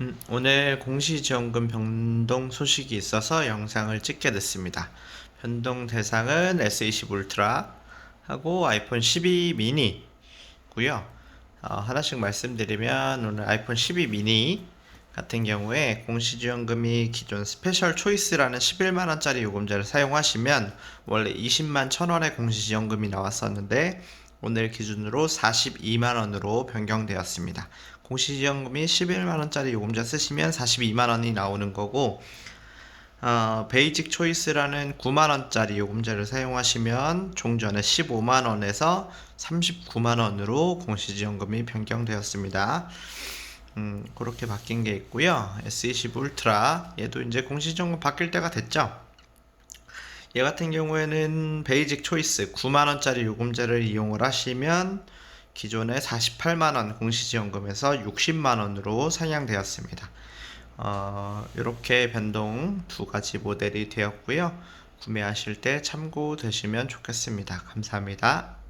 음, 오늘 공시지원금 변동 소식이 있어서 영상을 찍게 됐습니다. 변동 대상은 S20 울트라 하고 아이폰 12 미니고요. 어, 하나씩 말씀드리면 오늘 아이폰 12 미니 같은 경우에 공시지원금이 기존 스페셜 초이스라는 11만 원짜리 요금제를 사용하시면 원래 20만 1천원의 공시지원금이 나왔었는데 오늘 기준으로 42만 원으로 변경되었습니다. 공시지원금이 11만 원짜리 요금제 쓰시면 42만 원이 나오는 거고 어, 베이직 초이스라는 9만 원짜리 요금제를 사용하시면 종전에 15만 원에서 39만 원으로 공시지원금이 변경되었습니다. 음, 그렇게 바뀐 게 있고요. S20 울트라 얘도 이제 공시지원금 바뀔 때가 됐죠. 얘 같은 경우에는 베이직 초이스 9만 원짜리 요금제를 이용을 하시면 기존의 48만 원 공시지원금에서 60만 원으로 상향되었습니다. 어, 이렇게 변동 두 가지 모델이 되었고요. 구매하실 때 참고되시면 좋겠습니다. 감사합니다.